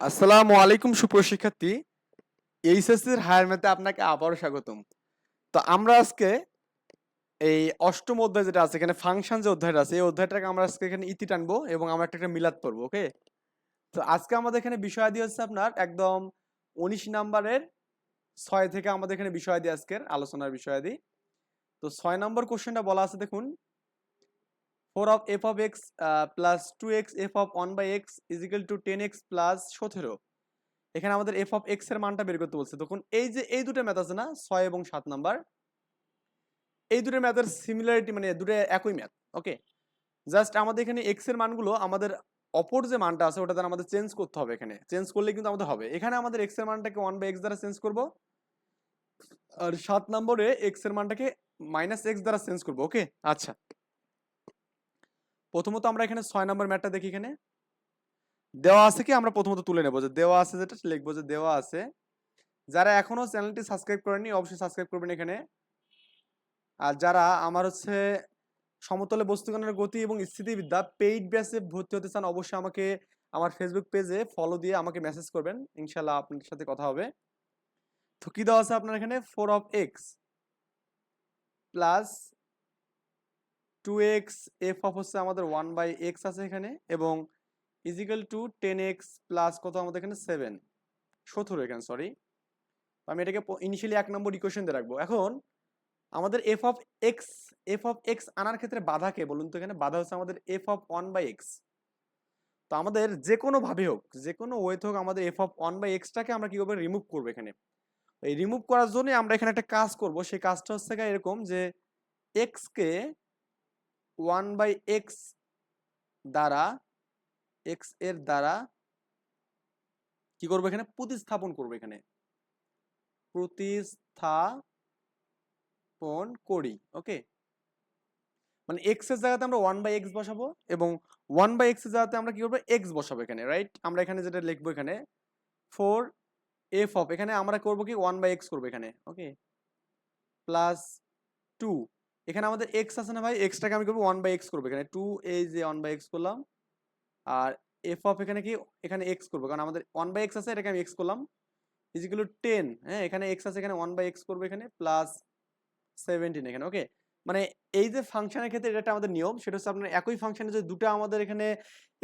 আসসালামু আলাইকুম সুপ্রশিক্ষার্থী এইচএসসির হায়ার ম্যাথে আপনাকে আবারও স্বাগতম। তো আমরা আজকে এই অষ্টম অধ্যায় যেটা আছে, এখানে ফাংশন যে অধ্যায়টা আছে, এই অধ্যায়টাকে আমরা আজকে এখানে ইতি টানবো এবং আমরা একটা একটা মিলাদ পড়ব ওকে তো আজকে আমাদের এখানে বিষয়াদি হচ্ছে আপনার একদম উনিশ নাম্বারের ছয় থেকে আমাদের এখানে বিষয়াদি আজকের আলোচনার বিষয়াদি। তো ছয় নম্বর কোশ্চেনটা বলা আছে, দেখুন। Four of F of X plus two X F of one by X is equal to ten X plus সতেরো। এখানে আমাদের এফ অফ এক্সের মানটা বের করতে বলছে। তখন এই যে, এই দুটো ম্যাথ আছে না, ছয় এবং সাত নাম্বার, এই দুটো ম্যাথের সিমিলারিটি মানে দুটো একই ম্যাথ ওকে জাস্ট আমাদের এখানে এক্সের মানগুলো আমাদের অপর যে মানটা আছে, ওটা দ্বারা আমাদের চেঞ্জ করতে হবে এখানে। চেঞ্জ করলে কিন্তু আমাদের হবে। এখানে আমাদের এক্সের মানটাকে ওয়ান বাই এক্স দ্বারা চেঞ্জ করব, আর সাত নম্বরে এক্সের মানটাকে মাইনাস এক্স দ্বারা চেঞ্জ করব ওকে আচ্ছা। প্রথমত আমরা এখানে ছয় নম্বর ম্যাটটা দেখি এখানে। দেওয়া আছে কি? আমরা প্রথমত তুলে নেব যে দেওয়া আছে যেটা, লিখব যে দেওয়া আছে। যারা এখনও চ্যানেলটি সাবস্ক্রাইব করেনি অবশ্যই সাবস্ক্রাইব করবেন এখানে। আর যারা আমার হচ্ছে সমতলে বস্তুগণের গতি এবং স্থিতিবিদ্যা পেইড ব্যাচে ভর্তি হতে চান, অবশ্যই আমাকে আমার ফেসবুক পেজে ফলো দিয়ে আমাকে মেসেজ করবেন। ইনশাল্লাহ আপনার সাথে কথা হবে। তো কি দেওয়া আছে আপনার এখানে? Four of X plus two X F of হচ্ছে আমাদের ওয়ান বাই এক্স আছে এখানে, এবং is equal to ten X plus কত আমাদের এখানে? সেভেন সতেরো এখানে সরি আমি এটাকে ইনিশিয়ালি এক নম্বর ইকুয়েশন দিয়ে রাখব। এখন, আমাদের F of X F of X আনার ক্ষেত্রে বাধা কে বলুন তো এখানে? বাধা হচ্ছে আমাদের F of one by X তো আমাদের যে কোনো ভাবে হোক, যে কোনো ওয়েথ হোক, আমাদের এফ অফ ওয়ান বাই এক্সটাকে আমরা কি করব রিমুভ করব এখানে? এই রিমুভ করার জন্য আমরা এখানে একটা কাজ করব। সেই কাজটা হচ্ছে এরকম যে এক্স কে ওয়ান বাই এক্স দ্বারা, এক্সের দ্বারা কি করব এখানে? প্রতিস্থাপন করব এখানে। প্রতিস্থাপন করি, ওকে? মানে এক্সের জায়গাতে আমরা ওয়ান বাই এক্স বসাবো এবং ওয়ান বাই এক্সের জায়গাতে আমরা কি করব? এক্স বসাবো এখানে রাইট আমরা এখানে যেটা লিখব এখানে, ফোর এফ অফ, এখানে আমরা করব কি? ওয়ান বাই এক্স করব এখানে, ওকে? প্লাস টু এখানে আমাদের এক্স আছে না ভাই? এক্সটাকে আমি করব ওয়ান বাই এক্স করব। এখানে টু এই যে ওয়ান বাই এক্স করলাম, আর এফ অফ এখানে কি? এখানে এক্স করব। কারণ আমাদের ওয়ান বাই এক্স আছে, এটাকে আমি এক্স করলাম। ইজিগুলো টেন হ্যাঁ? এখানে এক্স আছে, এখানে ওয়ান বাই এক্স করব এখানে প্লাস সেভেন্টিন এখানে ওকে মানে এই যে ফাংশনের ক্ষেত্রে এটা আমাদের নিয়ম, সেটা হচ্ছে আপনার একই ফাংশনে যদি দুটো আমাদের এখানে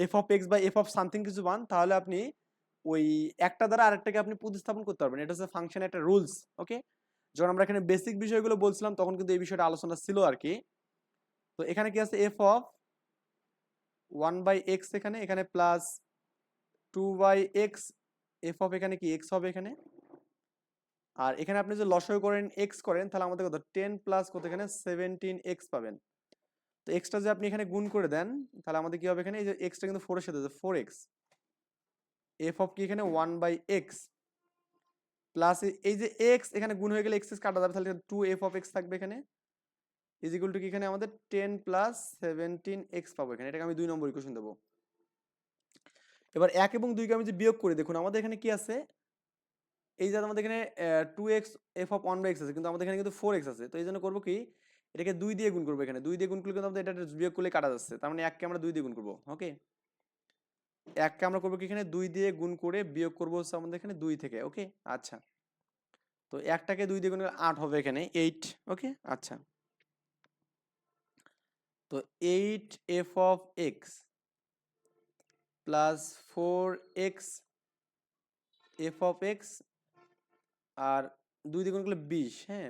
এফ অফ এক্স বা এফ অফ সামথিং কিছু পান তাহলে আপনি ওই একটা দ্বারা আরেকটাকে আপনি প্রতিস্থাপন করতে পারবেন। এটা হচ্ছে ফাংশনের একটা রুলস ওকে যখন আমরা এখানে বেসিক বিষয়গুলো বলছিলাম, তখন কিন্তু এই বিষয়টা আলোচনা ছিল আর কি তো এখানে কি আছে? F of one by X এখানে এখানে plus two by X F of এখানে কি? এক্স হবে এখানে। আর এখানে আপনি যদি লসয় করেন এক্স করেন, তাহলে আমাদের কত? টেন প্লাস কত এখানে? সেভেন্টিন এক্স পাবেন। তো এক্সটা যদি আপনি এখানে গুণ করে দেন, তাহলে আমাদের কি হবে এখানে? এই যে এক্সটা কিন্তু ফোরের সাথে ফোর এক্স এফ অফ কি এখানে? ওয়ান বাই এক্স প্লাস এই যে এক্স এখানে গুণ হয়ে গেলে এক্স কাটা যাবে, তাহলে টু এফ অফ এক্স থাকবে এখানে। ইজিকুল টু কি এখানে আমাদের? টেন প্লাস সেভেন্টিন এক্স পাবো এখানে। এটাকে আমি দুই নম্বর ইকুয়েশন দেবো। এবার এক এবং দুইকে আমি যে বিয়োগ করি, দেখুন আমাদের এখানে কি আছে? এই যে আমাদের এখানে two X F of one by X আছে, কিন্তু আমাদের এখানে কিন্তু ফোর এক্স আছে। তো এই জন্য করব কি? এটাকে দুই দিয়ে গুণ করব এখানে। দুই দিয়ে গুণ করলে কিন্তু আমাদের এটা বিয়োগ করলে কাটা যাচ্ছে। তার মানে এককে আমরা দুই দিয়ে গুণ করব। ওকে এককে আমরা করব কি এখানে? দুই দিয়ে গুণ করে বিয়োগ করব হচ্ছে আমাদের এখানে দুই থেকে, ওকে? আচ্ছা। তো একটাকে দুই দিয়ে গুণ করলে আট হবে এখানে এইট ওকে? আচ্ছা। তো eight F of X plus four X F of X আর দুই দিয়ে গুণ করলে বিশ হ্যাঁ?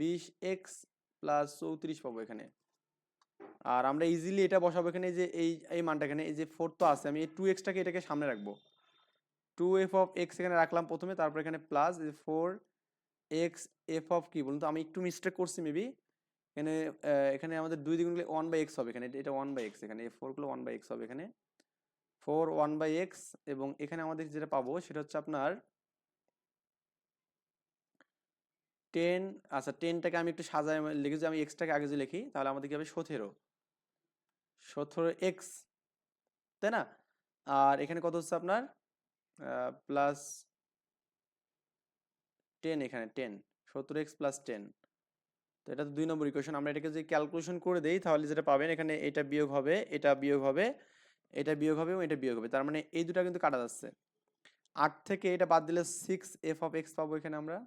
বিশ এক্স প্লাস চৌত্রিশ পাবো এখানে। আর আমরা ইজিলি এটা বসাবো এখানে যে, এই এই মানটা এখানে, এই যে ফোর তো আছে, আমি এই টু এক্সটাকে এটাকে সামনে রাখব। টু এফ অফ এক্স এখানে রাখলাম প্রথমে, তারপর এখানে plus four X F of কী বলুন তো, আমি একটু মিস্টেক করছি মেবি এখানে এখানে আমাদের দুই দ্বিগুণ করলে ওয়ান বাই এক্স হবে এখানে, এটা ওয়ান বাই এক্স এখানে ফোরগুলো ওয়ান বাই এক্স হবে এখানে। ফোর ওয়ান বাই এক্স এবং এখানে আমাদের যেটা পাবো, সেটা হচ্ছে আপনার টেন আচ্ছা টেনটাকে আমি একটু সাজায় লিখেছি আমি এক্সটাকে আগে যদি লিখি, তাহলে আমাদের কি হবে? সতেরো। সতেরো এক্স তাই না? আর এখানে কত হচ্ছে আপনার? প্লাস টেন এখানে টেন সতেরো এক্স প্লাস টেন তো এটা তো দুই নম্বর ইকুয়েশন আমরা এটাকে যদি ক্যালকুলেশন করে দেই, তাহলে যেটা পাবেন, এখানে এটা বিয়োগ হবে, এটা বিয়োগ হবে, এটা বিয়োগ হবে এবং এটা বিয়োগ হবে। তার মানে এই দুটা কিন্তু কাটা যাচ্ছে। আট থেকে এটা বাদ দিলে সিক্স এফ অফ এক্স পাবো এখানে আমরা।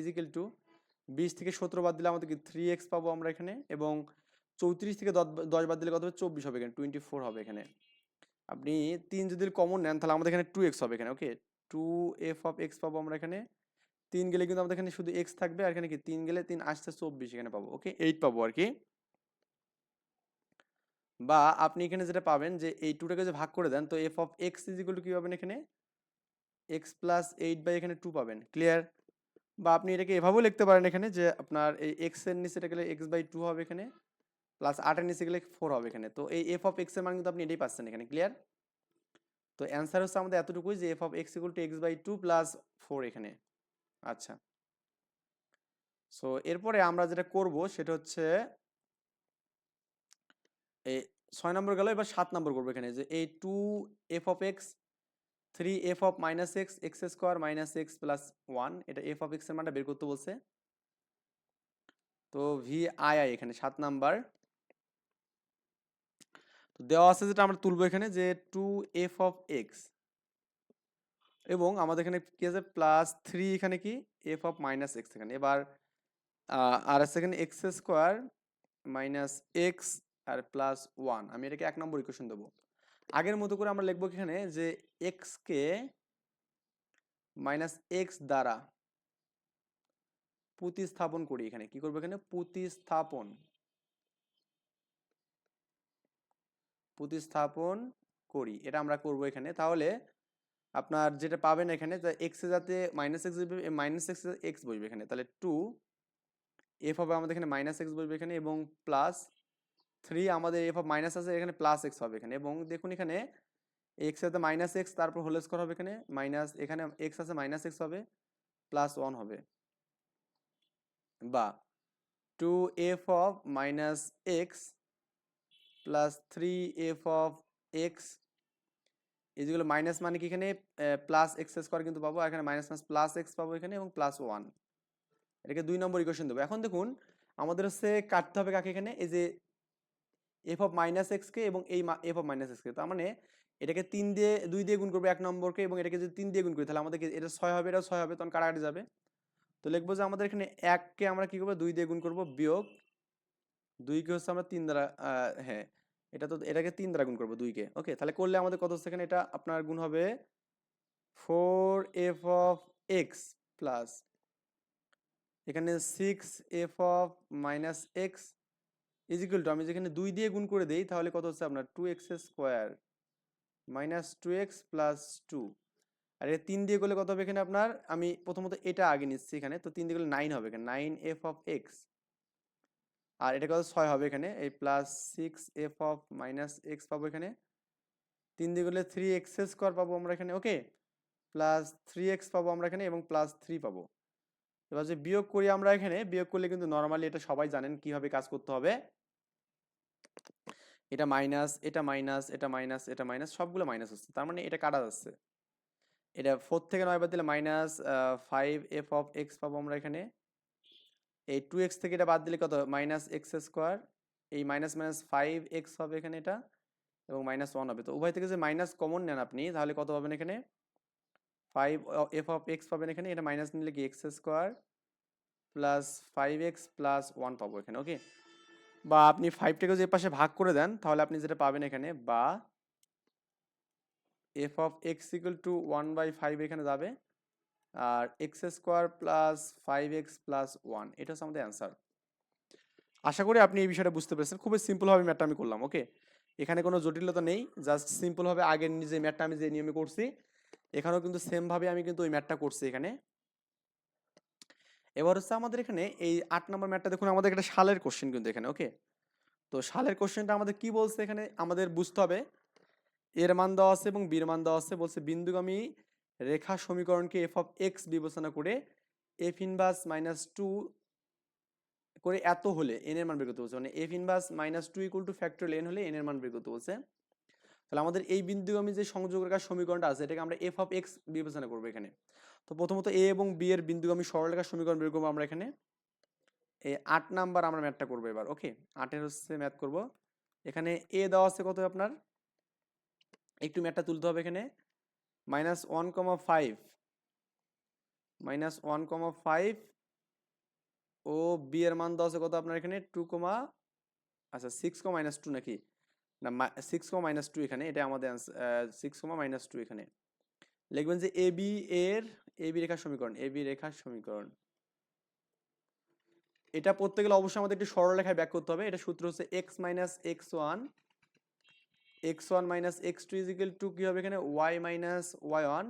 ইজিক্যাল টু বিশ থেকে সতেরো বাদ দিলে আমাদের কি থ্রি এক্স পাবো আমরা এখানে এবং চৌত্রিশ থেকে দশ বাদ দিলে কত হবে? চব্বিশ হবে এখানে টোয়েন্টি ফোর হবে এখানে। আপনি তিন যদি কমন নেন, তাহলে আমাদের এখানে টু এক্স হবে এখানে okay two F of X পাবো আমরা এখানে। তিন গেলে কিন্তু আমাদের এখানে শুধু এক্স থাকবে, আর এখানে কি? তিন গেলে তিন আসতে চব্বিশ এখানে পাবো ওকে এইট পাবো আর কি। বা আপনি এখানে যেটা পাবেন যে এই টুটাকে যে ভাগ করে দেন, তো F of X is equal to কি পাবেন এখানে? এক্স প্লাস এইট বাই এখানে টু পাবেন ক্লিয়ার বা আপনি এটাকে এভাবেও লিখতে পারেন এখানে যে আপনার এই এক্সের নিচে এটা গেলে এক্স বাই টু হবে এখানে প্লাস আটের নিচে গেলে ফোর হবে এখানে। তো এই এফ অফ এক্সের মান কিন্তু আপনি এটাই পাচ্ছেন এখানে ক্লিয়ার তো অ্যান্সার হচ্ছে আমাদের এতটুকুই যে F of X equal to X by two plus four এখানে। আচ্ছা। সো এরপরে আমরা যেটা করব সেটা হচ্ছে এই ছয় নম্বর গেল, এবার সাত নম্বর করব এখানে যে এই two F of X three F of minus X X square minus X plus one এটা এফ অফ এক্সের মানটা বের করতে বলছে। তো ভি আই আই এখানে সাত নাম্বার। তো দেওয়া আছে যেটা আমরা তুলবো এখানে যে টু এফ অফ এক্স এবং আমাদের এখানে কি আছে? প্লাস থ্রি এখানে কি? এফ অফ মাইনাস এক্স এখানে। এবার আর আছে এখানে এক্স স্কোয়ার মাইনাস এক্স আর প্লাস ওয়ান আমি এটাকে এক নম্বর ইকুয়েশন দেবো। আগের মতো করে আমরা লিখব এখানে? যে এক্স কে মাইনাস এক্স দ্বারা প্রতিস্থাপন করি এখানে। কি করব এখানে? প্রতিস্থাপন। প্রতিস্থাপন করি। এটা আমরা করব এখানে। তাহলে আপনার যেটা পাবেন এখানে এক্স যাতে minus X minus X X বসবে এখানে। তাহলে টু এফ হবে আমাদের এখানে মাইনাস এক্স বসবে এখানে এবং প্লাস থ্রি আমাদের এফ অফ মাইনাস আছে, এখানে প্লাস এক্স হবে এখানে। এবং দেখুন এখানে এক্স সাথে মাইনাস এক্স তারপর হোল স্কোয়ার হবে এখানে মাইনাস এখানে এক্স আছে মাইনাস এক্স হবে প্লাস ওয়ান হবে। বা two F of minus X plus three F of X এই যেগুলো মাইনাস মানে কি এখানে? প্লাস এক্স স্কোয়ার কিন্তু পাবো এখানে মাইনাস মাইনাস প্লাস এক্স পাবো এখানে এবং প্লাস ওয়ান এটাকে দুই নম্বর ইকুয়েশন দেবো। এখন দেখুন, আমাদের হচ্ছে কাটতে হবে কাকে এখানে? এই যে এফ অফ মাইনাস এক্সকে এবং এই এফ অফ মাইনাস এক্সকে তার মানে এটাকে তিন দিয়ে, দুই দিয়ে গুণ করব এক নম্বরকে এবং এটাকে যদি তিন দিয়ে গুণ করি, তাহলে আমাদের এটা ছয় হবে, এটা ছয় হবে, তখন কাটাকাটি যাবে? তো লিখব যে আমাদের এখানে এককে আমরা কি করব? দুই দিয়ে গুণ করব বিয়োগ। দুইকে হচ্ছে আমরা তিন দ্বারা হ্যাঁ এটা তো এটাকে তিন দ্বারা গুণ করব দুইকে। ওকে, তাহলে করলে আমাদের কত হচ্ছে এখানে? এটা আপনার গুণ হবে four F of X plus এখানে six F of minus X is equal to আমি যেখানে দুই দিয়ে গুণ করে দেই, তাহলে কত হচ্ছে আপনার two X square minus two X plus two আর এটা তিন দিয়ে করলে কত হবে এখানে আপনার? আমি প্রথমত এটা আগে নিচ্ছি এখানে, তো তিন দিয়ে করলে নাইন হবে এখানে নাইন এফ অফ এক্স আর এটা কত? ছয় হবে এখানে, এই plus six F of minus X পাবো এখানে। তিন দিয়ে করলে থ্রি এক্স স্কোয়ার পাবো আমরা এখানে ওকে প্লাস থ্রি এক্স পাবো আমরা এখানে এবং প্লাস থ্রি পাবো। এবার যে বিয়োগ করি আমরা এখানে, বিয়োগ করলে কিন্তু নর্মালি এটা সবাই জানেন কীভাবে কাজ করতে হবে। এটা মাইনাস এটা মাইনাস এটা মাইনাস এটা মাইনাস সবগুলো মাইনাস হচ্ছে। তার মানে এটা কাটা যাচ্ছে। এটা ফোর থেকে নয় বাদ দিলে minus five F of X পাবো আমরা এখানে। এই টু এক্স থেকে এটা বাদ দিলে কত? মাইনাস এক্স স্কোয়ার এই মাইনাস মাইনাস ফাইভ এক্স হবে এখানে এটা এবং মাইনাস ওয়ান হবে। তো উভয় থেকে যে মাইনাস কমন নেন আপনি, তাহলে কত পাবেন এখানে? ফাইভ এফ অফ এক্স পাবেন এখানে। এটা মাইনাস নিলে কি? X square plus five X plus one পাবো এখানে ওকে বা আপনি ফাইভটাকে যে পাশে ভাগ করে দেন, তাহলে আপনি যেটা পাবেন এখানে, বা F of X equal to one by five এখানে যাবে, আর X square plus five X plus one এটা হচ্ছে আমাদের অ্যান্সার আশা করি আপনি এই বিষয়টা বুঝতে পেরেছেন। খুবই সিম্পলভাবে ম্যাটটা আমি করলাম ওকে এখানে কোনো জটিলতা নেই জাস্ট সিম্পলভাবে আগের যে ম্যাটটা আমি যে নিয়মে করছি, এখানেও কিন্তু সেমভাবে আমি কিন্তু ওই ম্যাটটা করছি এখানে। এবার হচ্ছে আমাদের এখানে এই আট নম্বর ম্যাটটা দেখুন, আমাদের একটা সালের কোশ্চেন কিন্তু এখানে ওকে তো সালের কোশ্চেনটা আমাদের কি বলছে এখানে? আমাদের বুঝতে হবে। এর মান দেওয়া আছে এবং বীর মান দেওয়া আছে, বলছে বিন্দুগামী রেখা সমীকরণকে এফ অফ এক্স বিবেচনা করে এফ ইনভার্স মাইনাস টু করে এত হলে এন এর মান বের করতে বলছে। মানে F inverse minus two equal to factorial N হলে এন এর মান বের করতে বলছে। তাহলে আমাদের এই বিন্দুগামী যে সংযোগ রেখার সমীকরণটা আছে, এটাকে আমরা এফ অফ এক্স বিবেচনা করব এখানে। তো প্রথমত এ এবং বি এর বিন্দুগামী সরলরেখার সমীকরণ বের করব আমরা এখানে। এই আট নাম্বার আমরা ম্যাথটা করব এবার ওকে আটের হচ্ছে ম্যাথ করব। এখানে এ দেওয়া আছে কত আপনার? একটু ম্যাথটা তুলতে হবে এখানে। Minus one comma five minus one comma five ও বি এর মান দেওয়া আছে কত আপনার এখানে? টু কমা আচ্ছা সিক্স কমা মাইনাস টু নাকি? না সিক্স কমা মাইনাস টু এখানে, এটা আমাদের সিক্স কমা মাইনাস টু এখানে। লিখবেন যে এ বি এর এ বি রেখার সমীকরণ এ বি রেখার সমীকরণ। এটা পড়তে গেলে অবশ্যই আমাদের একটি সরলরেখায় ব্যাক করতে হবে। এটা সূত্র হচ্ছে X minus X one X one minus X two is equal to কী হবে এখানে? Y minus Y one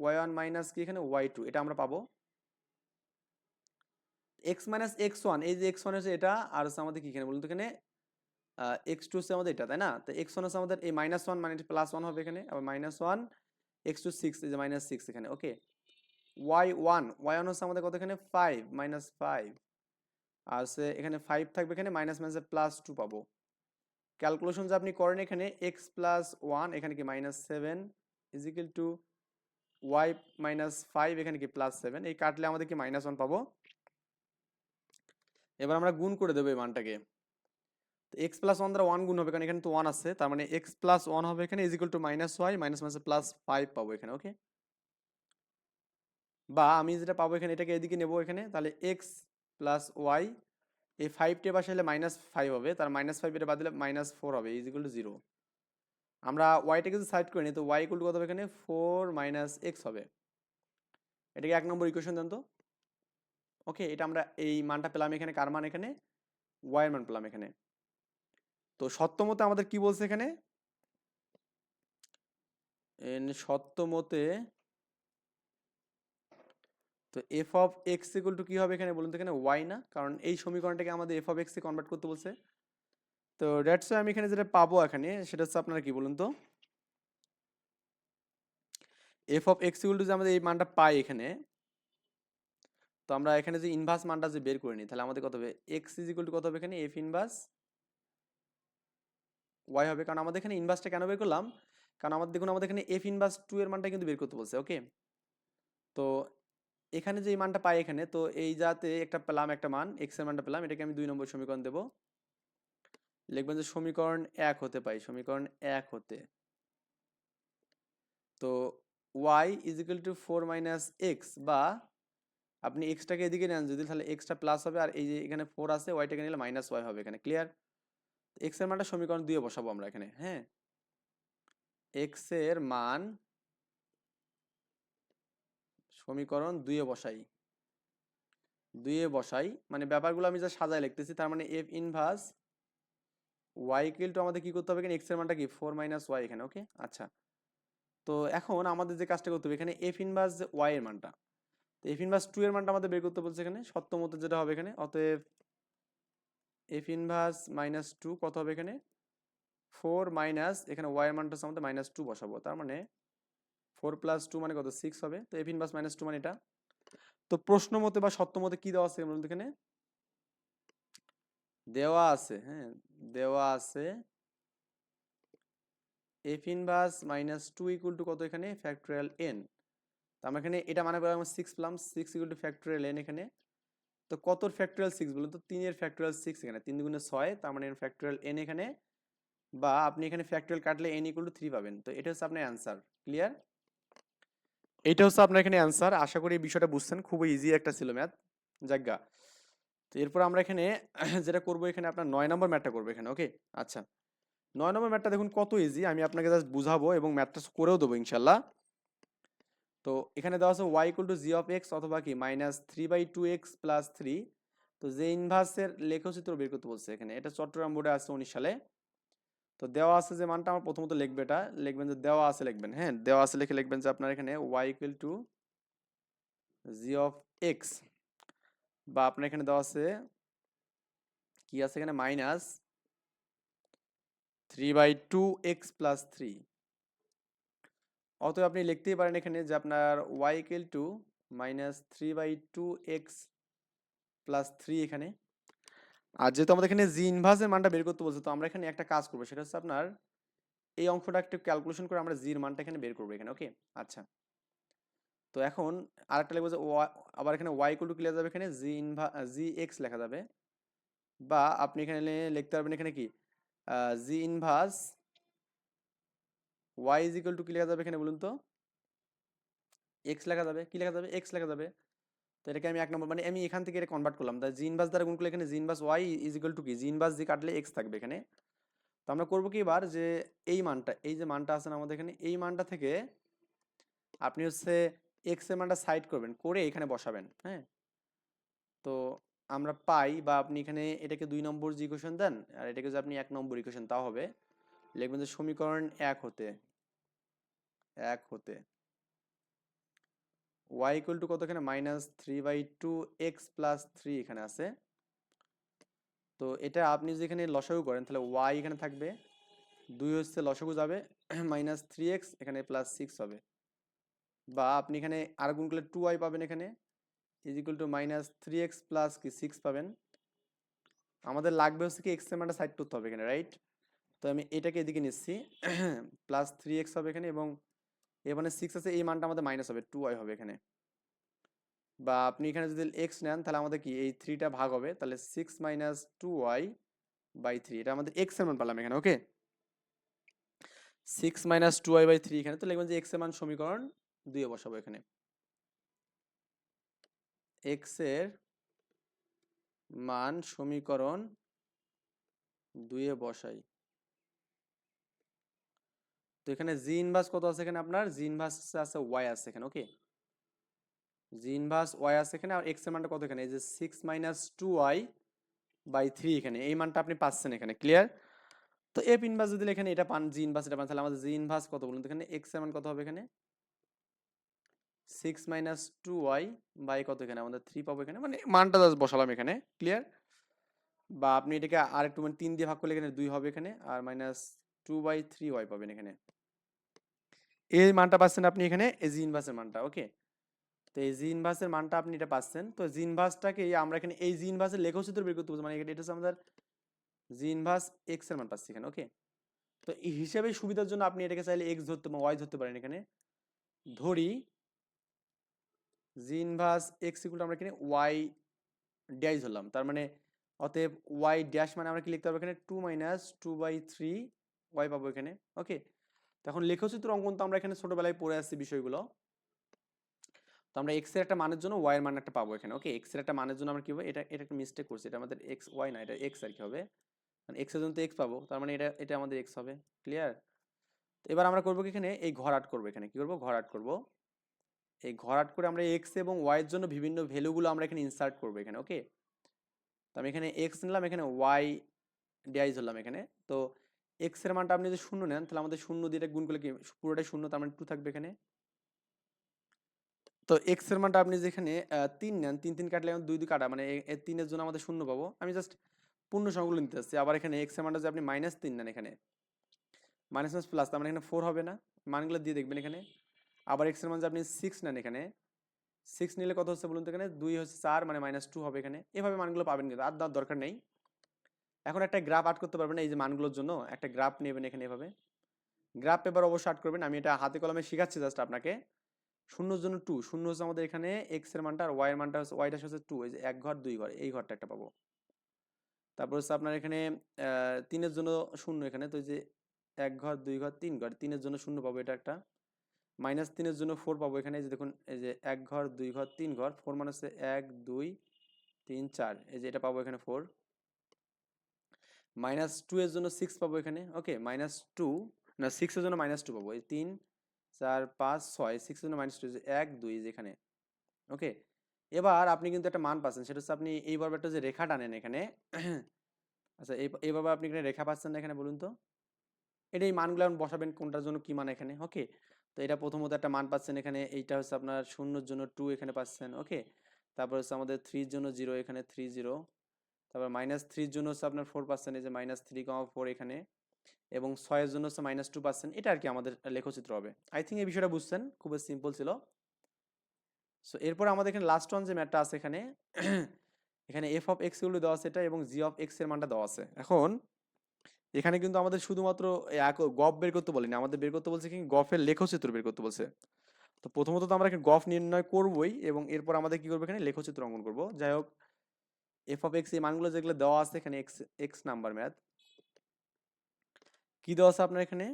Y one minus কি এখানে? ওয়াই টু এটা আমরা পাবো। এক্স মাইনাস এক্স ওয়ান এই যে এক্স ওয়ান হচ্ছে এটা, আর হচ্ছে আমাদের কি এখানে? বলুন তো এখানে এক্স টু হচ্ছে আমাদের এটা, তাই না? তো এক্স ওয়ান হচ্ছে আমাদের, এই মাইনাস ওয়ান মানে প্লাস ওয়ান হবে এখানে, আবার minus one X two six এই যে মাইনাস সিক্স এখানে okay Y one Y one হচ্ছে আমাদের কত এখানে ফাইভ মাইনাস ফাইভ আর সে এখানে ফাইভ থাকবে এখানে মাইনাস মাইনাসে প্লাস টু পাবো। ক্যালকুলেশন যে আপনি করেন এখানে এক্স প্লাস ওয়ান এখানে কি minus seven is equal to Y minus five এখানে কি প্লাস সেভেন এই কাটলে আমাদের কি মাইনাস ওয়ান পাবো? এবার আমরা গুণ করে দেবো এই মানটাকে। এক্স প্লাস ওয়ান দ্বারা ওয়ান গুণ হবে, কারণ এখানে তো ওয়ান আছে, তার মানে এক্স প্লাস ওয়ান হবে এখানে is equal to minus Y minus minus plus five পাবো এখানে ওকে বা আমি যেটা পাবো এখানে, এটাকে এদিকে নেব এখানে, তাহলে এক্স প্লাস ওয়াই এই ফাইভটি পাশে হলে মাইনাস ফাইভ হবে, তার মাইনাস ফাইভ এটা বাদ দিলে মাইনাস ফোর হবে ইজ ইকুয়াল টু জিরো আমরা ওয়াইটাকে যদি সাইড করে নিই তো ওয়াই ইকুয়াল টু কত হবে এখানে? ফোর মাইনাস এক্স হবে। এটাকে এক নম্বর ইকুয়েশন দেন তো। ওকে এটা আমরা এই মানটা পেলাম এখানে, কার মান এখানে? ওয়াইয়ের মান পেলাম এখানে। তো সত্যমতে আমাদের কি বলছে এখানে? এন সত্যমতে তো F of X equal to কি হবে এখানে বলুন তো এখানে? ওয়াই না? কারণ এই সমীকরণটাকে আমাদের এফ অফ এক্সে কনভার্ট করতে বলছে। তো দ্যাটস আমি এখানে যেটা পাবো এখানে, সেটা হচ্ছে আপনারা কি বলুন তো? F of X equal to যে আমাদের এই মানটা পাই এখানে, তো আমরা এখানে যে ইনভার্স মানটা যে বের করে নিই, তাহলে আমাদের কত হবে? এক্স ইজ ইকুয়াল টু কত হবে এখানে? এফ ইনভার্স ওয়াই হবে, কারণ আমাদের এখানে ইনভার্সটা কেন বের করলাম? কারণ আমাদের, দেখুন, আমাদের এখানে এফ ইনভার্স টু এর মানটা কিন্তু বের করতে বলছে ওকে তো এখানে যে মানটা পাই এখানে, তো এই যাতে একটা পেলাম একটা মান এক্সের মানটা পেলাম, এটাকে আমি দুই নম্বর সমীকরণ দেব। লিখবেন যে সমীকরণ এক হতে পাই, সমীকরণ এক হতে। তো Y is equal to four minus X বা আপনি এক্সটাকে এদিকে নেন, যদি তাহলে এক্সটা প্লাস হবে, আর এই যে এখানে ফোর আছে ওয়াইটাকে নিলে মাইনাস ওয়াই হবে, এখানে ক্লিয়ার এক্সের মানটা সমীকরণ দুয়ে বসাবো আমরা এখানে হ্যাঁ? এক্সের মান সমীকরণ দুইয়ে বসাই। দুইয়ে বসাই মানে ব্যাপারগুলো আমি যা সাজায় লিখতেছি, তার মানে এফ ইনভার্স ওয়াই ইকুয়াল আমাদের কি করতে হবে এখানে? এক্সের মানটা কি? ফোর মাইনাস ওয়াই এখানে ওকে আচ্ছা। তো এখন আমাদের যে কাজটা করতে হবে, এখানে এফ ইনভার্স ওয়াই এর মানটা। তো এফ ইনভার্স টু এর মানটা আমাদের বের করতে বলছে এখানে সত্য মতো যেটা হবে এখানে, অতএব এফ ইনভার্স মাইনাস টু কত হবে এখানে? ফোর মাইনাস এখানে ওয়াই মানটা হচ্ছে আমাদের মাইনাস টু বসাবো। তার মানে ফোর প্লাস টু মানে কত? সিক্স হবে। তো এফ ইনভার্স মাইনাস টু মানে এটা। তো প্রশ্ন মতে বা সত্য মতে কি দেওয়া আছে বলুন এখানে? দেওয়া আছে হ্যাঁ দেওয়া আছে। F inverse minus two equal to কত এখানে? ফ্যাক্টোরিয়াল এন তো আমরা এখানে এটা মানে পেলাম সিক্স পেলাম six equal to factorial N এখানে। তো কত ফ্যাক্টোরিয়াল সিক্স বলুন তো? তিনের ফ্যাক্টোরিয়াল সিক্স এখানে, তিন দুগুণে ছয়, তার মানে ফ্যাক্টোরিয়াল এন এখানে, বা আপনি এখানে ফ্যাক্টোরিয়াল কাটলে এন ইকুয়াল টু থ্রি পাবেন। তো এটা হচ্ছে আপনার অ্যান্সার ক্লিয়ার এটা হচ্ছে আপনার এখানে অ্যান্সার আশা করি এই বিষয়টা বুঝছেন, খুবই ইজি একটা ছিল ম্যাথ জায়গা তো এরপর আমরা এখানে যেটা করব, এখানে আপনার নয় নম্বর ম্যাথটা করব এখানে ওকে আচ্ছা নয় নম্বর ম্যাথটা দেখুন কত ইজি আমি আপনাকে জাস্ট বুঝাবো এবং ম্যাথটা করেও দেবো ইনশাল্লাহ তো এখানে দেওয়া আছে Y equal to G of X অথবা কি minus three by two X plus three তো যে ইনভার্সের লেখচিত্র বের করতে বলছে এখানে, এটা চট্টগ্রাম বোর্ডে আছে উনিশ সালে। তো দেওয়া আছে যে মানটা আমার প্রথমত লিখবে এটা, লিখবেন যে দেওয়া আছে লিখবেন হ্যাঁ? দেওয়া আছে লিখে লিখবেন যে আপনার এখানে Y equal to G of X বা আপনার এখানে দেওয়া আছে, কি আছে এখানে? Minus three by two X plus three অতএব আপনি লিখতেই পারেন এখানে যে আপনার Y equal to minus three by two X plus three এখানে। আর যেহেতু আমাদের এখানে জি ইনভার্সের মানটা বের করতে বলছে, তো আমরা এখানে একটা কাজ করব, সেটা হচ্ছে আপনার এই অঙ্কটা একটু ক্যালকুলেশন করে আমরা জির মানটা এখানে বের করব এখানে ওকে আচ্ছা। তো এখন আরেকটা লিখব যে আবার এখানে ওয়াই টু কি যাবে এখানে? জি ইনভা জি এক্স লেখা যাবে। বা আপনি এখানে লিখতে পারবেন এখানে কি? G inverse Y is equal to কি লেখা যাবে এখানে বলুন তো? এক্স লেখা যাবে, কি লেখা যাবে? এক্স লেখা যাবে। তো এটাকে আমি এক নম্বর মানে আমি এখান থেকে এটা কনভার্ট করলাম। তা জিন বাস দ্বারা গুণ করলে এখানে G inverse Y is equal to কি? জিন বাস দিয়ে কাটলে এক্স থাকবে এখানে। তো আমরা করব কি এবার যে এই মানটা, এই যে মানটা আছে না আমাদের এখানে, এই মানটা থেকে আপনি হচ্ছে এক্সের মানটা সাইড করবেন, করে এখানে বসাবেন হ্যাঁ? তো আমরা পাই বা আপনি এখানে এটাকে দুই নম্বর যে ইকুয়েশন দেন, আর এটাকে যদি আপনি এক নম্বর ইকুয়েশন তাও হবে। লিখবেন যে সমীকরণ এক হতে। এক হতে। y ইকুয়াল টু কত এখানে minus three by two X plus three এখানে আছে। তো এটা আপনি যদি এখানে লসাগু করেন, তাহলে y এখানে থাকবে। দুই হচ্ছে লসাগু যাবে মাইনাস থ্রি এক্স এখানে প্লাস সিক্স হবে। বা আপনি এখানে আর গুণ করলে টু ওয়াই পাবেন এখানে। Is equal to minus three X plus কি? সিক্স পাবেন। আমাদের লাগবে হচ্ছে কি এক্সের সাইড করতে হবে এখানে রাইট তো আমি এটাকে এদিকে নিচ্ছি প্লাস থ্রি এক্স হবে এখানে এবং এখানে সিক্স আছে, এই মানটা আমাদের মাইনাস হবে টু হবে এখানে। বা আপনি এখানে যদি এক্স নেন, তাহলে আমাদের কি, এই থ্রিটা ভাগ হবে, তাহলে six minus two Y by three এটা আমাদের এক্সের মান পেলাম এখানে okay six minus two Y by three এখানে তো লিখবেন যে এক্সের মান সমীকরণ দুইয়ে বসাবো এখানে। এক্সের মান সমীকরণ দুইয়ে বসাই। তো এখানে জি ইনভার্স কত আছে এখানে আপনার? জি ইনভার্স আছে ওয়াই আছে এখানে ওকে জি ইনভার্স ওয়াই আছে এখানে আর এক্সের মানটা কত এখানে? এই যে six minus two Y by three এখানে, এই মানটা আপনি পাচ্ছেন এখানে ক্লিয়ার তো এফ ইনভার্স যদি এখানে এটা পান জি ইনভার্স এটা পান, তাহলে আমাদের জি ইনভার্স কত বলুন এখানে? এক্সের মান কত হবে এখানে? Six minus two Y by কত এখানে? আমাদের থ্রি পাবো এখানে মানে মানটা জাস্ট বসালাম এখানে ক্লিয়ার বা আপনি এটাকে আর একটু মানে তিন দিয়ে ভাগ করলে এখানে দুই হবে এখানে, আর minus two by three y পাবেন এখানে। এই মানটা পাচ্ছেন আপনি এখানে, এই জি ইনভার্সের মানটা ওকে তো এই জি ইনভার্সের মানটা আপনি এটা পাচ্ছেন। তো জি ইনভার্সটাকে আমরা এখানে, এই জি ইনভার্সের লেখচিত্র বের করতে মানে এটা হচ্ছে আমাদের জি ইনভার্স এক্সের মান পাচ্ছি এখানে ওকে তো এই হিসাবে সুবিধার জন্য আপনি এটাকে চাইলে এক্স ধরতে বা ওয়াই ধরতে পারেন এখানে। ধরি জি ইনভার্স এক্স ইকুয়াল আমরা এখানে ওয়াই ড্যাশ ধরলাম। তার মানে অতএব ওয়াই ড্যাশ মানে আমরা কি লিখতে পারব এখানে? Two minus two by three y পাবো এখানে ওকে তখন লেখচিত্র অঙ্কন তো আমরা এখানে ছোটবেলায় পড়ে আসছি বিষয়গুলো। তো আমরা এক্সের একটা মানের জন্য ওয়াই এর মান একটা পাবো এখানে। ওকে এক্সের একটা মানের জন্য আমরা কি হবে? এটা এটা একটা মিস্টেক করছি। এটা আমাদের এক্স ওয়াই না, এটা এক্স আর কি হবে? মানে এক্সের জন্য তো এক্স পাবো। তার মানে এটা এটা আমাদের এক্স হবে। ক্লিয়ার তো এবার আমরা করব কি এখানে? এই ঘর আট করব এখানে। কি করব? ঘর আট করব। এই ঘর আট করে আমরা এক্স এবং ওয়াই এর জন্য বিভিন্ন ভ্যালুগুলো আমরা এখানে ইনসার্ট করব এখানে। ওকে তো আমি এখানে এক্স নিলাম, এখানে ওয়াই ডিআই ধরলাম এখানে। তো এক্সের মানটা আপনি যদি শূন্য নেন, তাহলে আমাদের শূন্য দিয়ে গুণ করলে কি? পুরোটাই শূন্য, তার মানে টু থাকবে এখানে। তো এক্সের মানটা আপনি যেখানে তিন নেন, তিন তিন কাটলে দুই দুই কাটা মানে তিনের জন্য আমাদের শূন্য পাবো। আমি জাস্ট পূর্ণ সংখ্যাগুলো নিতে আসছি আবার এখানে এক্সের মানটা যদি আপনি মাইনাস তিন নেন এখানে মাইনাস মাইনাস প্লাস তার মানে এখানে ফোর হবে না। মানগুলো দিয়ে দেখবেন এখানে। আবার এক্সের মান যদি আপনি সিক্স নেন এখানে সিক্স নিলে কত হচ্ছে বলুন তো এখানে? দুই হচ্ছে চার মানে মাইনাস টু হবে এখানে। এভাবে মানগুলো পাবেন কিন্তু, আর দরকার নেই। এখন একটা গ্রাফ আর্ট করতে পারবেন, এই যে মানগুলোর জন্য। একটা গ্রাফ নেবেন এখানে এভাবে। গ্রাফ পেপার অবশ্যই আর্ট করবেন, আমি এটা হাতে কলমে শিখাচ্ছি জাস্ট আপনাকে। শূন্যর জন্য টু শূন্য হচ্ছে আমাদের এখানে এক্সের মানটা আর ওয়াই এর মানটা হচ্ছে ওয়াইটা হচ্ছে টু এই যে এক ঘর, দুই ঘর, এই ঘরটা একটা পাবো। তারপর হচ্ছে আপনার এখানে তিনের জন্য শূন্য এখানে, তো এই যে এক ঘর, দুই ঘর, তিন ঘর, তিনের জন্য শূন্য পাবো এটা একটা। মাইনাস তিনের জন্য ফোর পাবো এখানে যে দেখুন, এই যে এক ঘর, দুই ঘর, তিন ঘর ফোর মানে হচ্ছে এক, দুই, তিন, চার, এই যে এটা পাবো এখানে ফোর মাইনাস টু এর জন্য সিক্স পাবো এখানে। ওকে মাইনাস টু না সিক্সের জন্য মাইনাস টু পাবো। এই তিন, চার, পাঁচ, ছয় সিক্সের জন্য মাইনাস টু এক, দুই যেখানে ওকে এবার আপনি কিন্তু একটা মান পাচ্ছেন। সেটা হচ্ছে আপনি এইভাবে একটা যে রেখা টানেন এখানে। আচ্ছা এই এইভাবে আপনি এখানে রেখা পাচ্ছেন না এখানে, বলুন তো। এটা এই মানগুলো এখন বসাবেন, কোনটার জন্য কি মান এখানে। ওকে তো এটা প্রথমত একটা মান পাচ্ছেন এখানে। এইটা হচ্ছে আপনার শূন্যর জন্য টু এখানে পাচ্ছেন। ওকে তারপর হচ্ছে আমাদের থ্রির জন্য জিরো এখানে থ্রি জিরো তারপর মাইনাস থ্রির জন্য হচ্ছে আপনার ফোর পার্সেন্ট এই যে মাইনাস থ্রি কমা ফোর এখানে, এবং ছয়ের জন্য হচ্ছে মাইনাস টু পার্সেন্ট এটা আর কি আমাদের লেখচিত্র হবে। আই থিঙ্ক এই বিষয়টা বুঝছেন খুবই সিম্পল ছিল। সো এরপর আমাদের এখানে লাস্ট ওয়ান যে ম্যাটটা আছে এখানে এখানে এফ অফ এক্সগুলো দেওয়া আছে এটা এবং জি অফ এক্সের মানটা দেওয়া আছে। এখন, এখানে কিন্তু আমাদের শুধুমাত্র গফ বের করতে বলেনি, আমাদের বের করতে বলছে কি গফের লেখচিত্র বের করতে বলছে। তো প্রথমত তো আমরা গফ নির্ণয় করবই এবং এরপর আমাদের কি করব এখানে? লেখচিত্র অঙ্কন করব। যাই হোক এফ অফ এক্স এই মানগুলো যেগুলো দেওয়া আছে এখানে এক্স এক্স নাম্বার ম্যাথ কি দেওয়া আছে আপনার এখানে?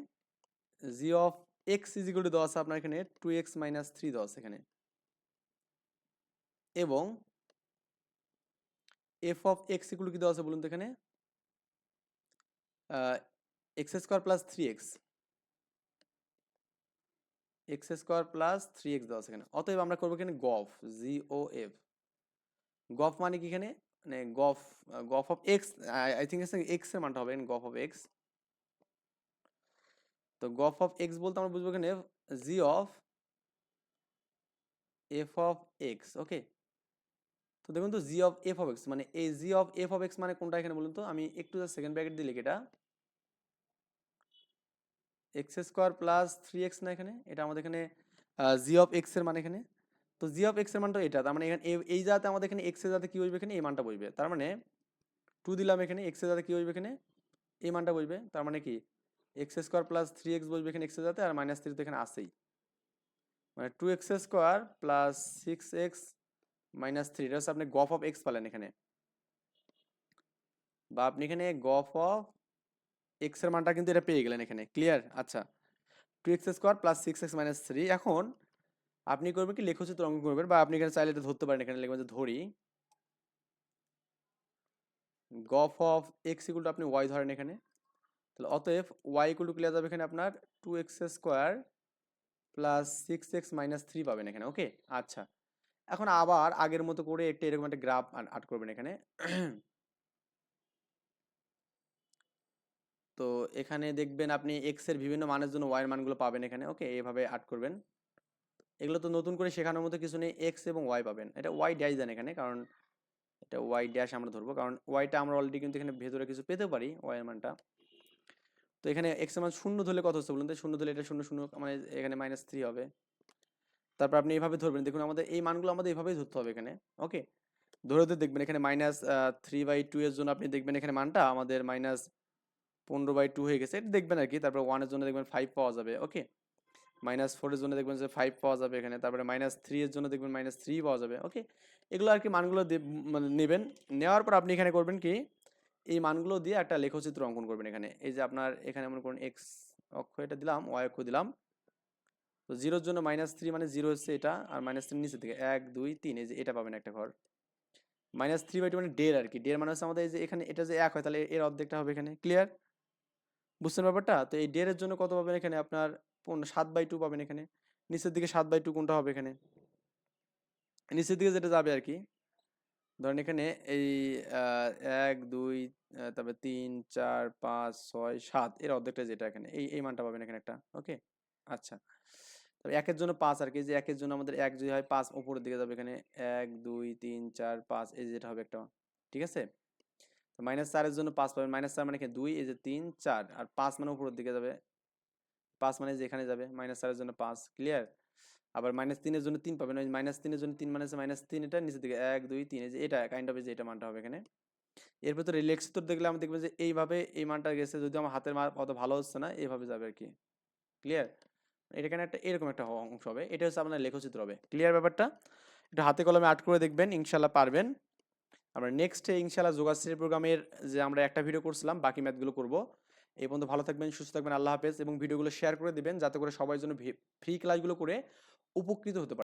G of x is equal to দেওয়া আছে আপনার এখানে টু এক্স মাইনাস থ্রি দেওয়া আছে এখানে। এবং এফ অফ এক্স ইকুয়াল কি দেওয়া আছে বলুন তো এখানে? X square plus three x x square plus three x দেওয়া আছে এখানে। অতএব আমরা করব এখানে গফ জি ও এফ গফ মানে কি এখানে? মানে g of g of of x, I think এক্সের মানটা হবে, গফ অফ এক্স। তো গফ অফ এক্স বলতে আমরা বুঝব এখানে g of f of x, okay? তো দেখুন তো g of f of x মানে এই g of f of x মানে কোনটা এখানে বলুন তো? আমি একটু সেকেন্ড ব্র্যাকেট দিয়ে লিখি এটা। X square plus three x না এখানে? এটা আমাদের এখানে জি অফ এক্সের মানে এখানে। তো জি অফ এক্সের মানটা এটা, তার মানে এখানে এই জায়গাতে আমাদের এখানে এক্সের জায়গাতে কি বসবে এখানে? এই মানটা বসবে। তার মানে টু দিলাম এখানে এক্সের জায়গাতে কি বসবে এখানে? এই মানটা বসবে। তার মানে কি? X square plus three x বসবে এখানে এক্সের জায়গাতে আর মাইনাস থ্রি তো এখানে আসেই মানে two x square plus six x minus three এটা হচ্ছে আপনি গফ অফ এক্স পেলেন এখানে। বা আপনি এখানে গফ অফ এক্সের মানটা কিন্তু এটা পেয়ে গেলেন এখানে। ক্লিয়ার আচ্ছা। Two x square plus six x minus three এখন আপনি করবেন কি লেখচিত্র অঙ্কন করবেন বা আপনি এখানে চাইলে এটা ধরতে পারেন, এখানে লিখবেন যে ধরি। G o f of x equal to আপনি ওয়াই ধরেন এখানে। তাহলে অতএব ওয়াই ইকুয়াল টু ক্লিয়ার যাবে এখানে আপনার two x square plus six x minus three পাবেন এখানে ওকে আচ্ছা। এখন আবার আগের মতো করে একটা এরকম একটা গ্রাফ আট করবেন এখানে। তো এখানে দেখবেন আপনি এক্সের বিভিন্ন মানের জন্য ওয়াই এর মানগুলো পাবেন এখানে ওকে এইভাবে আট করবেন। এগুলো তো নতুন করে শেখানোর মতো কিছু নেই এক্স এবং ওয়াই পাবেন। এটা ওয়াই ড্যাশ দেন এখানে, কারণ এটা ওয়াই ড্যাশ আমরা ধরবো, কারণ ওয়াইটা আমরা অলরেডি কিন্তু এখানে ভেতরে কিছু পেতে পারি ওয়াই মানটা। তো এখানে এক্স মান শূন্য ধরলে কত হচ্ছে বলুন তো? শূন্য ধরলে এটা শূন্য শূন্য মানে এখানে মাইনাস থ্রি হবে। তারপর আপনি এইভাবে ধরবেন, দেখুন আমাদের এই মানগুলো আমাদের এইভাবেই ধরতে হবে এখানে ওকে ধরে ধরে দেখবেন এখানে মাইনাস থ্রি বাই টু এর জন্য আপনি দেখবেন এখানে মানটা আমাদের মাইনাস পনেরো বাই টু হয়ে গেছে, এটা দেখবেন আর কি, তারপর ওয়ানের জন্য দেখবেন ফাইভ পাওয়া যাবে ওকে মাইনাস ফোরের জন্য দেখবেন যে ফাইভ পাওয়া যাবে এখানে, তারপরে মাইনাস থ্রি এর জন্য দেখবেন মাইনাস থ্রি পাওয়া যাবে ওকে এগুলো আর কি মানগুলো মানে নেবেন। নেওয়ার পর আপনি এখানে করবেন কি? এই মানগুলো দিয়ে একটা লেখচিত্র অঙ্কন করবেন এখানে। এই যে আপনার এখানে মনে করুন এক্স অক্ষ এটা দিলাম ওয়াই অক্ষ দিলাম। তো জিরোর জন্য মাইনাস থ্রি মানে জিরো হচ্ছে এটা, আর মাইনাস থ্রি নিচে থেকে এক, দুই, তিন, এই যে এটা পাবেন একটা ঘর। মাইনাস থ্রি বাই টু মানে ডের আর কি। ডের মানে হচ্ছে আমাদের এই যে এখানে এটা যে এক হয়, তাহলে এর অর্ধেকটা হবে এখানে। ক্লিয়ার বুঝছেন ব্যাপারটা? তো এই ডের জন্য কত পাবেন এখানে? আপনার পনেরো সাত বাই টু পাবেন এখানে। নিচের দিকে সাত বাই টু কোনটা হবে এখানে। নিচের দিকে যেটা যাবে আর কি ধরেন এখানে এই এক, দুই তারপরে তিন, চার, পাঁচ, ছয়, সাত, এর অর্ধেকটা যেটা এখানে, এই এই মানটা পাবেন এখানে একটা, ওকে? আচ্ছা। তবে একের জন্য পাঁচ আর কি যে একের জন্য আমাদের এক যদি হয় পাঁচ উপরের দিকে যাবে এখানে, এক, দুই, তিন, চার, পাঁচ, এই যেটা হবে একটা, ঠিক আছে? মাইনাস চারের জন্য পাঁচ পাবেন মাইনাস চার মানে কি? দুই, এই যে তিন, চার। আর পাঁচ মানে উপরের দিকে যাবে। পাঁচ মানে যে এখানে যাবে মাইনাস চারের জন্য পাঁচ। ক্লিয়ার আবার মাইনাস তিনের জন্য তিন পাবেন ওই মাইনাস তিনের জন্য তিন মানে মাইনাস তিন এটা নিচের দিকে। এক, দুই, তিন, এই যে এটা কাইন্ড অফ যে এটা মানটা হবে এখানে। এর ভিতরে রিলেক্স তো দেখলে আমরা দেখবেন যে এইভাবে এই মানটা গেছে। যদি আমার হাতের মাপ অত ভালো হচ্ছে না এইভাবে যাবে আর কি। ক্লিয়ার এটা এখানে একটা এরকম একটা অংশ হবে। এটা হচ্ছে আপনার লেখচিত্র হবে। ক্লিয়ার ব্যাপারটা? এটা হাতে কলমে আর্ট করে দেখবেন, ইনশাল্লাহ পারবেন। আমরা নেক্সট ইনশাল্লাহ যোগাশ্রী প্রোগ্রামের যে আমরা একটা ভিডিও করছিলাম, বাকি ম্যাথগুলো করব। এই পর্যন্ত ভালো থাকবেন, সুস্থ থাকবেন, আল্লাহ হাফেজ এবং ভিডিওগুলো শেয়ার করে দেবেন, যাতে করে সবাই জন্য ফ্রি ক্লাসগুলো করে উপকৃত হতে পারে।